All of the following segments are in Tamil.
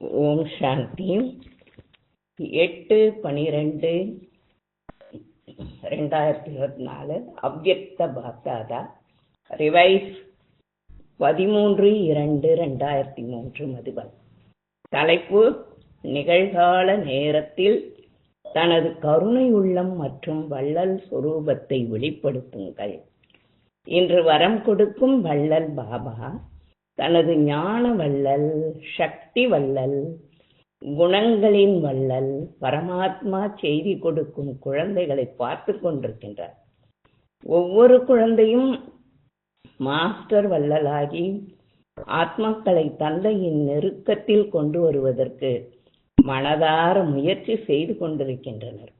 ஓம் சாந்தி. எட்டு பனிரெண்டு ரெண்டாயிரத்தி இருபத்தி நாலு அவ்வக்த பாப்தாதா ரிவைஸ் பதிமூன்று இரண்டு ரெண்டாயிரத்தி மூன்று மதுபன் தலைப்பு நிகழ்கால நேரத்தில் தனது கருணை உள்ளம் மற்றும் வள்ளல் சுரூபத்தை வெளிப்படுத்துங்கள். இன்று வரம் கொடுக்கும் வள்ளல் பாபா தனது ஞான வள்ளல் சக்தி வள்ளல் குணங்களின் வள்ளல் பரமாத்மா செய்தி கொடுக்கும் குழந்தைகளை பார்த்து கொண்டிருக்கின்றார். ஒவ்வொரு குழந்தையும் மாஸ்டர் வள்ளலாகி ஆத்மாக்களை தந்தையின் நெருக்கத்தில் கொண்டு வருவதற்கு மனதார முயற்சி செய்து கொண்டிருக்கின்றனர்.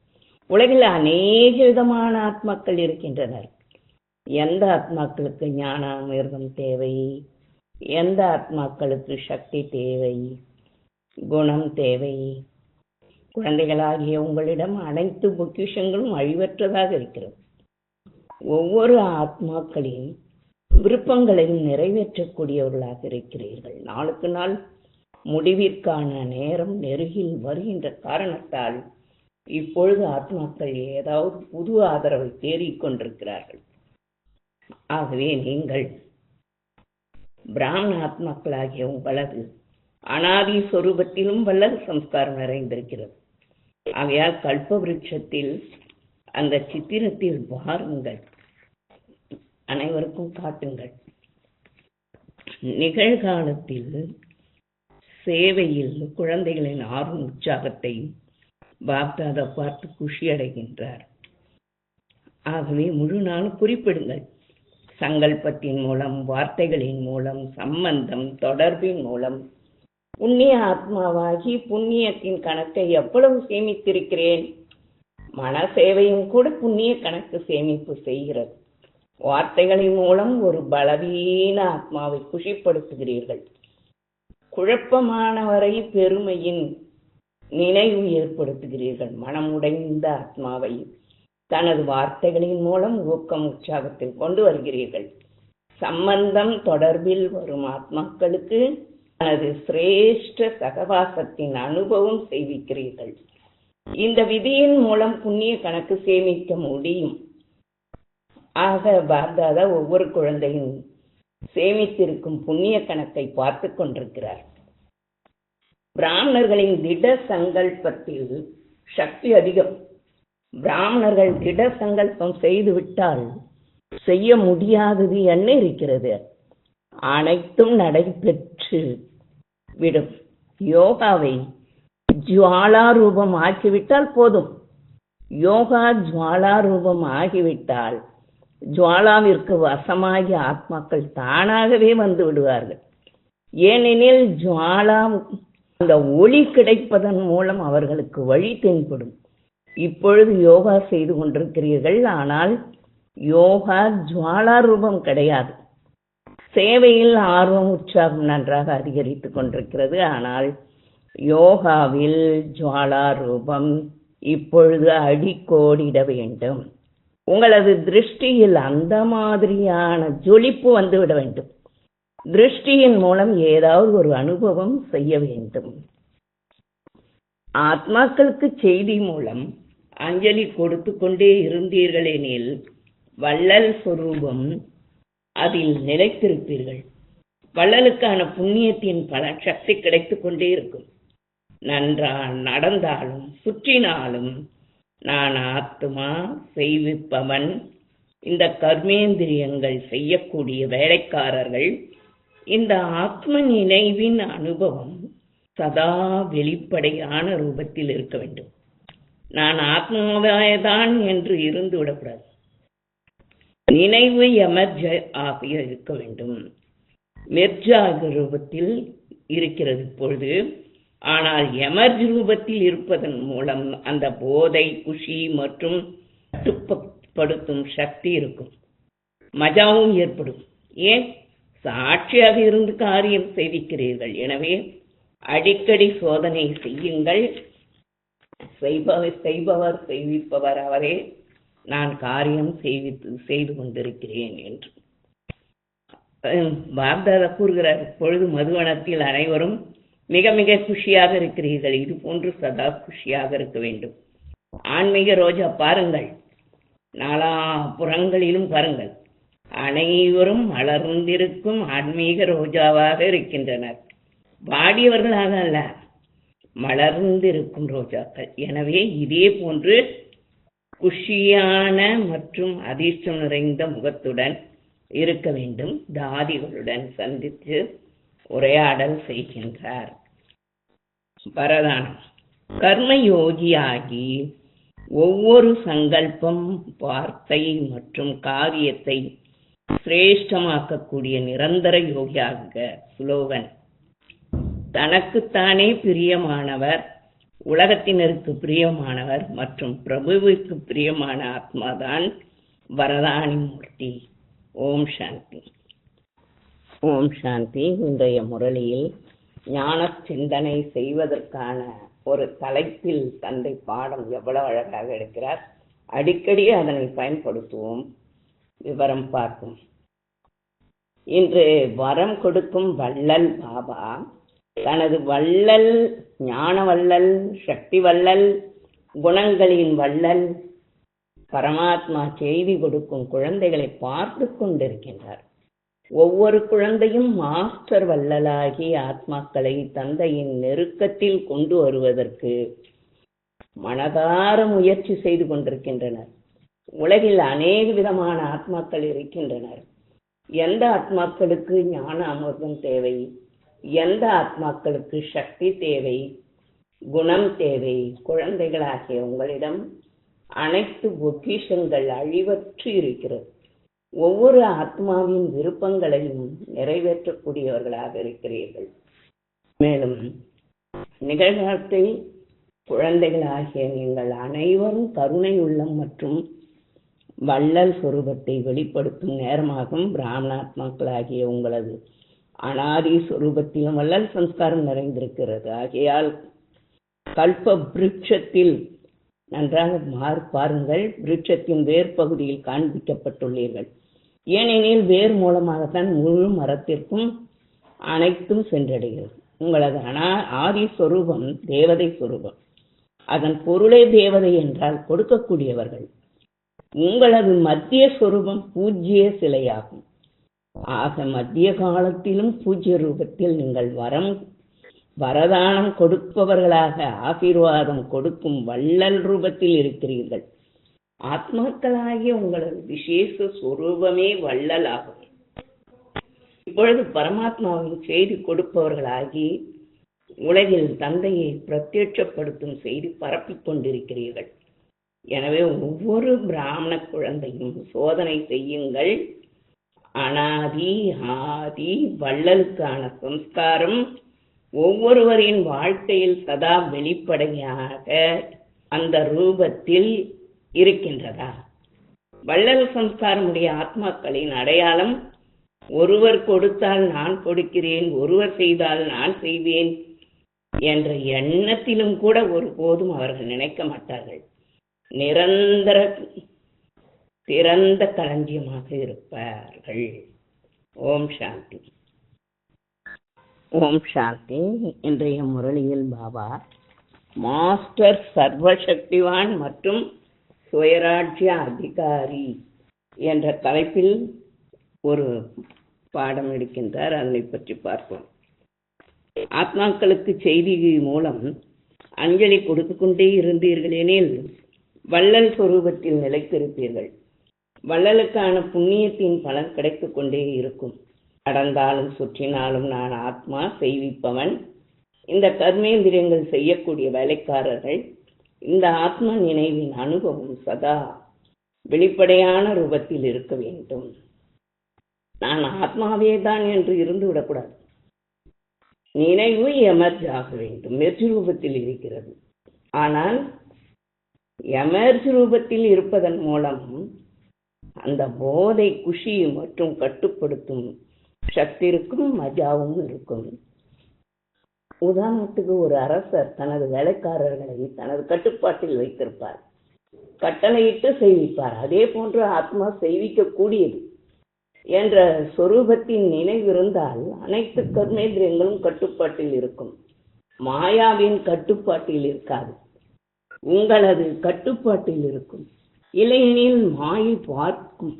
உலகில் அநேக விதமான ஆத்மாக்கள் இருக்கின்றனர். எந்த ஆத்மாக்களுக்கு ஞான அமிர்தம் தேவை? எந்த ஆத்மாக்களுக்கு சக்தி தேவை? குணம் தேவை. குழந்தைகளாகிய உங்களிடம் அனைத்து பொக்கிஷங்களும் அழிவற்றதாக இருக்கிறது. ஒவ்வொரு ஆத்மாக்களின் விருப்பங்களையும் நிறைவேற்றக்கூடியவர்களாக இருக்கிறீர்கள். நாளுக்கு நாள் முடிவிற்கான நேரம் நெருகில் வருகின்ற காரணத்தால் இப்பொழுது ஆத்மாக்கள் ஏதாவது புது ஆதரவை தேடிக் கொண்டிருக்கிறார்கள் ஆகவே நீங்கள் பிராமண ஆத்மாக்களாகிய உங்களது அனாதி சொரூபத்திலும் வல்லது சம்ஸ்காரம் நிறைந்திருக்கிறது. ஆகையால் கல்ப விருட்சத்தில் அந்த சித்திரத்தில் வாருங்கள். அனைவருக்கும் காட்டுங்கள். நிகழ்காலத்தில் சேவையில் குழந்தைகளின் ஆர்வம் உற்சாகத்தை பாப்தாதா பார்த்து குஷி அடைகின்றார். ஆகவே முழு நாளும் குறிப்பிடுங்கள். சங்கல்பத்தின் மூலம் வார்த்தைகளின் மூலம் சம்பந்தம் தொடர்பின் மூலம். புண்ணிய ஆத்மாவாகி புண்ணியத்தின் கணக்கை எவ்வளவு சேமித்திருக்கிறேன்? மன சேவையும் கூட புண்ணிய கணக்கு சேமிப்பு செய்கிறது. வார்த்தைகளின் மூலம் ஒரு பலவீன ஆத்மாவை குஷிப்படுத்துகிறீர்கள். குழப்பமானவரை பெருமையின் நினைவு ஏற்படுத்துகிறீர்கள். மனமுடைந்த ஆத்மாவை தனது வார்த்தைகளின் மூலம் ஊக்கம் உற்சாகத்தில் கொண்டு வருகிறீர்கள். சம்பந்தம் தொடர்பில் வரும் ஆத்மாக்களுக்கு தனது சிரேஷ்ட சகவாசத்தின் அனுபவம் செய்விக்கிறீர்கள். இந்த விதியின் மூலம் புண்ணிய கணக்கு சேமிக்க முடியும். ஆக பாப்தாதா ஒவ்வொரு குழந்தையும் சேமித்திருக்கும் புண்ணிய கணக்கை பார்த்து கொண்டிருக்கிறார். பிராமணர்களின் திட சங்கல்பத்தில் சக்தி அதிகம். பிராமணர்கள் திட சங்கல்பம் செய்து விட்டால் செய்ய முடியாதது என்ன இருக்கிறது? அனைத்தும் நடைபெற்று விடும். யோகாவை ஜுவாலா ரூபம் ஆக்கிவிட்டால் போதும். யோகா ஜுவாலா ரூபம் ஆகிவிட்டால் ஜுவாலாவிற்கு வசமாகி ஆத்மாக்கள் தானாகவே வந்து விடுவார்கள். ஏனெனில் ஜுவாலா அந்த ஒளி கிடைப்பதன் மூலம் அவர்களுக்கு வழி தென்படும். இப்பொழுது யோகா செய்து கொண்டிருக்கிறீர்கள். ஆனால் யோகா ஜுவாலா ரூபம் கிடையாது. சேவையில் ஆர்வம் உற்சாகம் நன்றாக அதிகரித்து கொண்டிருக்கிறது. ஆனால் யோகாவில் ஜுவாலா ரூபம் இப்பொழுது அடிக்கோடிட வேண்டும். உங்களது திருஷ்டியில் அந்த மாதிரியான ஜொலிப்பு வந்துவிட வேண்டும். திருஷ்டியின் மூலம் ஏதாவது ஒரு அனுபவம் செய்ய வேண்டும். ஆத்மாக்களுக்கு செய்தி மூலம் அஞ்சலி கொடுத்து கொண்டே இருந்தீர்களெனில் வள்ளல் சொரூபம் அதில் நிலைத்திருப்பீர்கள். வள்ளலுக்கான புண்ணியத்தின் பல சக்தி கிடைத்துக் கொண்டே இருக்கும். நன்றா நடந்தாலும் சுற்றினாலும் நான் ஆத்மா செய்விப்பவன். இந்த கர்மேந்திரியங்கள் செய்யக்கூடிய வேலைக்காரர்கள் இந்த ஆத்ம நினைவின் அனுபவம் சதா வெளிப்படையான ரூபத்தில் இருக்க வேண்டும். நான் ஆத்மாவாயதான் என்று இருந்து விடக்கூடாது. நினைவு எமர்ஜ ஆகிய இருக்க வேண்டும். மெர்ஜாக ரூபத்தில் இருக்கிறது இப்பொழுது. ஆனால் எமர்ஜ் ரூபத்தில் இருப்பதன் மூலம் அந்த போதை குஷி மற்றும் கட்டுப்படுத்தும் சக்தி இருக்கும். மஜாவும் ஏற்படும். ஏன்? சாட்சியாக இருந்து காரியம் செய்விக்கிறீர்கள் எனவே அடிக்கடி சோதனை செய்யுங்கள். செய்பவர் செய்பவர் செய்விப்பவர் அவரே நான் காரியம் செய்வித்து செய்து கொண்டிருக்கிறேன் என்று. பாப்தாதா கூறுகிறார் இப்பொழுது மதுவனத்தில் அனைவரும் மிக மிக குஷியாக இருக்கிறீர்கள். இது போன்று சதா குஷியாக இருக்க வேண்டும். ஆன்மீக ரோஜா பாருங்கள். நாலா புறங்களிலும் பாருங்கள். அனைவரும் மலர்ந்திருக்கும் ஆன்மீக ரோஜாவாக இருக்கின்றனர். வாடியவர்களாக அல்ல. மலர்ந்திருக்கும் ரோஜாக்கள். எனவே இதே போன்று குஷியான மற்றும் அதிர்ஷ்டம் நிறைந்த முகத்துடன் இருக்க வேண்டும். தாதிகளுடன் சந்தித்து உரையாடல் செய்கின்றார். பரதானம். கர்மயோகியாகி ஒவ்வொரு சங்கல்பம் வார்த்தை மற்றும் காரியத்தை சிரேஷ்டமாக்கக்கூடிய நிரந்தர யோகியாக ஸ்லோகன் தனக்குத்தானே பிரியமானவர் உலகத்தினருக்கு பிரியமானவர் மற்றும் பிரபுவுக்கு பிரியமான ஆத்மாதான் வரதானி மூர்த்தி. ஓம் சாந்தி. ஓம் சாந்தி. இன்றைய முரளியில் ஞான சிந்தனை செய்வதற்கான ஒரு தலைப்பில் தந்தை பாடம் எவ்வளவு அழகாக எடுக்கிறார். அடிக்கடி அதனை பயன்படுத்துவோம். விவரம் பார்ப்போம். இன்று வரம் கொடுக்கும் வள்ளல் பாபா தனது வள்ளல் ஞான வள்ளல் சக்தி வள்ளல் குணங்களின் வள்ளல் பரமாத்மா செய்தி கொடுக்கும் குழந்தைகளை பார்த்து கொண்டிருக்கின்றார். ஒவ்வொரு குழந்தையும் மாஸ்டர் வள்ளலாகி ஆத்மாக்களை தந்தையின் நெருக்கத்தில் கொண்டு வருவதற்கு மனதார முயற்சி செய்து கொண்டிருக்கின்றனர். உலகில் அநேக விதமான ஆத்மாக்கள் இருக்கின்றனர். எந்த ஆத்மாக்களுக்கு ஞான அமிர்தம் தேவை? எந்த ஆத்மாக்களுக்கு சக்தி தேவை குணம் தேவை குழந்தைகளாகிய உங்களிடம் அனைத்து பொக்கிஷங்கள் அழிவற்று இருக்கிறது. ஒவ்வொரு ஆத்மாவின் விருப்பங்களையும் நிறைவேற்றக்கூடியவர்களாக இருக்கிறீர்கள். மேலும் நிகழ்காலத்தில் குழந்தைகளாகிய நீங்கள் அனைவரும் கருணை உள்ளம் மற்றும் வள்ளல் சுரூபத்தை வெளிப்படுத்தும் நேரமாகவும் பிராமணாத்மாக்களாகிய உங்களது அனாதி சுரூபத்திலும் வல்லல் சம்ஸ்காரம் நிறைந்திருக்கிறது. ஆகையால் கல்ப விருட்சத்தில் நன்றாக மாறு பாருங்கள். விருட்சத்தின் வேர் பகுதியில் காண்பிக்கப்பட்டுள்ளீர்கள். ஏனெனில் வேர் மூலமாகத்தான் முழு மரத்திற்கும் அனைத்தும் சென்றடைகிறது. உங்களது அனா ஆதி சொரூபம் தேவதை சொரூபம். அதன் பொருளே தேவதை என்றால் கொடுக்கக்கூடியவர்கள். உங்களது மத்திய சொரூபம் பூஜ்ய சிலையாகும். ஆக மத்திய காலத்திலும் பூஜ்ய ரூபத்தில் நீங்கள் வரம் வரதானம் கொடுப்பவர்களாக ஆசீர்வாதம் கொடுக்கும் வள்ளல் ரூபத்தில் இருக்கிறீர்கள். ஆத்மாக்களாகிய உங்களது விசேஷ சுரூபமே வள்ளல் ஆகும். இப்பொழுது பரமாத்மாவின் செய்தி கொடுப்பவர்களாகி உலகில் தந்தையை பிரத்யட்சப்படுத்தும் செய்தி பரப்பிக் கொண்டிருக்கிறீர்கள். எனவே ஒவ்வொரு பிராமண குழந்தையும் சோதனை செய்யுங்கள். அனாதி ஆதி வள்ளலுக்கான சம்ஸ்காரம் ஒவ்வொருவரின் வாழ்க்கையில் சதா வெளிப்படையாக அந்த ரூபத்தில் இருக்கின்றதா? வள்ளல் சம்ஸ்காரமுடைய ஆத்மாக்களின் அடையாளம் ஒருவர் கொடுத்தால் நான் கொடுக்கிறேன் ஒருவர் செய்தால் நான் செய்வேன் என்ற எண்ணத்திலும் கூட ஒருபோதும் அவர்கள் நினைக்க மாட்டார்கள். நிரந்தர திறந்த களஞ்சியமாக இருப்பார்கள். ஓம் சாந்தி. ஓம் சாந்தி. இன்றைய முரளியில் பாபா மாஸ்டர் சர்வசக்திவான் மற்றும் சுயராட்சிய அதிகாரி என்ற தலைப்பில் ஒரு பாடம் எடுக்கின்றார். அதனை பற்றி பார்ப்போம். ஆத்மாக்களுக்கு செய்தி மூலம் அஞ்சலி கொடுத்து கொண்டே இருந்தீர்கள் எனில் வள்ளல் சொரூபத்தில் நிலைத்திருப்பீர்கள். வள்ளலுக்கான புண்ணியத்தின் பலன் கிடைத்துக் கொண்டே இருக்கும். நடந்தாலும் சுற்றினாலும் நான் ஆத்மா செய்விப்பவன். இந்த கர்மேந்திரியங்கள் செய்யக்கூடிய வேலைக்காரர்கள் இந்த ஆத்ம நினைவின் அனுபவம் சதா வெளிப்படையான ரூபத்தில் இருக்க வேண்டும். நான் ஆத்மாவே தான் என்று இருந்து விடக்கூடாது. நினைவு எமர்ஜ் ஆக வேண்டும். மெர்ஜ் ரூபத்தில் இருக்கிறது. ஆனால் எமர்ஜ் ரூபத்தில் இருப்பதன் மூலம் அந்த போதை குஷியை மற்றும் கட்டுப்படுத்தும் சக்தி இருக்கும் மஜாவும் இருக்கும். உதாரணத்துக்கு ஒரு அரசர் தனது வேலைக்காரர்களை தனது கட்டுப்பாட்டில் வைத்திருப்பார். கட்டளையிட்டு செய்விப்பார் அதே போன்று ஆத்மா செய்விக்க கூடியது என்ற சொரூபத்தின் நினைவிருந்தால் அனைத்து கர்மேந்திரியங்களும் கட்டுப்பாட்டில் இருக்கும். மாயாவின் கட்டுப்பாட்டில் இருக்காது. உங்களது கட்டுப்பாட்டில் இருக்கும். இல்லையெனில் மாயை பார்க்கும்.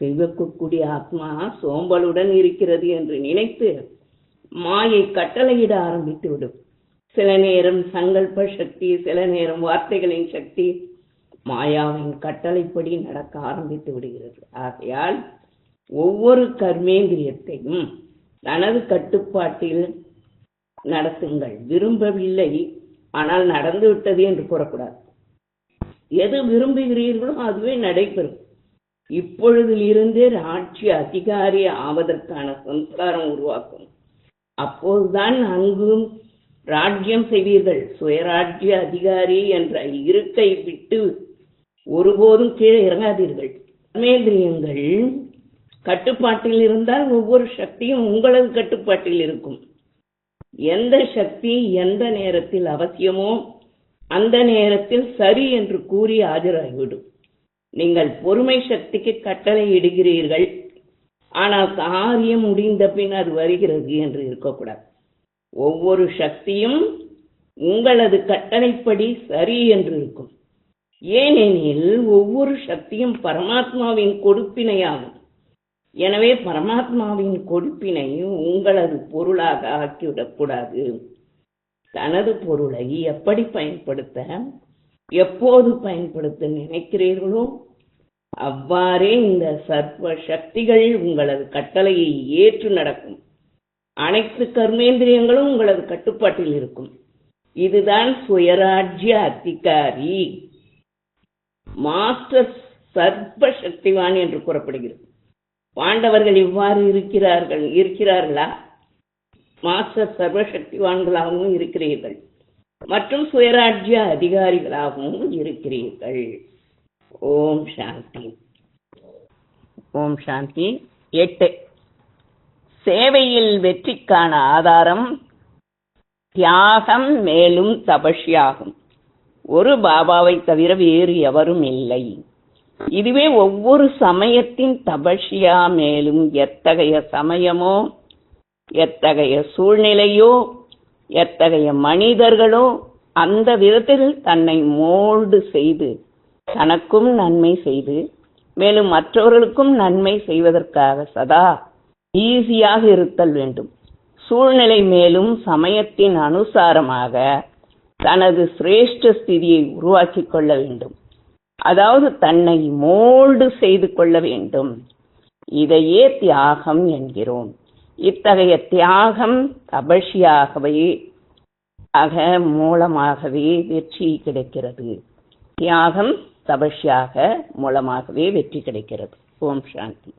செய்வக்கூடிய ஆத்மா சோம்பலுடன் இருக்கிறது என்று நினைத்து மாயை கட்டளையிட ஆரம்பித்து விடும் சில நேரம் சங்கல்ப சக்தி சில நேரம் வார்த்தைகளின் சக்தி மாயாவின் கட்டளைப்படி நடக்க ஆரம்பித்து விடுகிறது. ஆகையால் ஒவ்வொரு கர்மேந்திரியத்தையும் தனது கட்டுப்பாட்டில் நடத்துங்கள். விரும்பவில்லை ஆனால் நடந்து விட்டது என்று கூறக்கூடாது. எது விரும்புகிறீர்களோ அதுவே நடைபெறும். இப்பொழுதிலிருந்தே ஆட்சி அதிகாரி ஆவதற்கான சம்ஸ்காரம் உருவாக்கும். அப்போதுதான் அங்கும் ராஜ்யம் செய்வீர்கள். சுயராஜ்ய அதிகாரி என்ற இருக்கை விட்டு ஒருபோதும் கீழே இறங்காதீர்கள். மேந்திரியங்கள் கட்டுப்பாட்டில் இருந்தால் ஒவ்வொரு சக்தியும் உங்களது கட்டுப்பாட்டில் இருக்கும். எந்த சக்தி எந்த நேரத்தில் அவசியமோ அந்த நேரத்தில் சரி என்று கூறி ஆஜராகிவிடும். நீங்கள் பொறுமை சக்திக்கு கட்டளை இடுகிறீர்கள். ஆனால் காரியம் முடிந்த பின் அது வருகிறது என்று இருக்கக்கூடாது. ஒவ்வொரு சக்தியும் உங்களது கட்டளைப்படி சரி என்று இருக்கும். ஏனெனில் ஒவ்வொரு சக்தியும் பரமாத்மாவின் கொடுப்பினையாகும். எனவே பரமாத்மாவின் கொடுப்பினை உங்களது பொருளாக ஆக்கிவிடக்கூடாது. தனது பொருளை எப்படி பயன்படுத்த எப்போது பயன்படுத்த நினைக்கிறீர்களோ அவ்வாறே இந்த சர்வ சக்திகள் உங்களது கட்டளையை ஏற்று நடக்கும். அனைத்து கர்மேந்திரியங்களும் உங்களது கட்டுப்பாட்டில் இருக்கும். இதுதான் சுயராஜ்ய அதிகாரி மாஸ்டர் சர்வ சக்திவான் என்று கூறப்படுகிறது. பாண்டவர்கள் இவ்வாறு இருக்கிறார்கள் இருக்கிறார்களா? மாஸ்டர் சர்வசக்திவான்களாகவும் இருக்கிறீர்கள். மற்றும் சுயராஜ்ய அதிகாரிகளாகவும் இருக்கிறீர்கள். ஓம் சாந்தி. ஓம் சாந்தி. எட்டு. சேவையில் வெற்றிக்கான ஆதாரம் தியாகம் மேலும் தபஷியாகும் ஒரு பாபாவை தவிர வேறு எவரும் இல்லை. இதுவே ஒவ்வொரு சமயத்தின் தபஷியா மேலும் எத்தகைய சமயமோ எத்தகைய சூழ்நிலையோ எத்தகைய மனிதர்களோ அந்த விதத்தில் தன்னை மோல்டு செய்து தனக்கும் நன்மை செய்து மேலும் மற்றவர்களுக்கும் நன்மை செய்வதற்காக சதா ஈஸியாக இருத்தல் வேண்டும். சூழ்நிலை மேலும் சமயத்தின் அனுசாரமாக தனது சிரேஷ்ட ஸ்திதியை உருவாக்கி கொள்ள வேண்டும். அதாவது தன்னை மோல்டு செய்து கொள்ள வேண்டும். இதையே தியாகம் என்கிறோம். இத்தகைய தியாகம் தபஷியாகவே அக மூலமாகவே வெற்றி கிடைக்கிறது. தியாகம் தபஷியாக மூலமாகவே வெற்றி கிடைக்கிறது. ஓம் சாந்தி.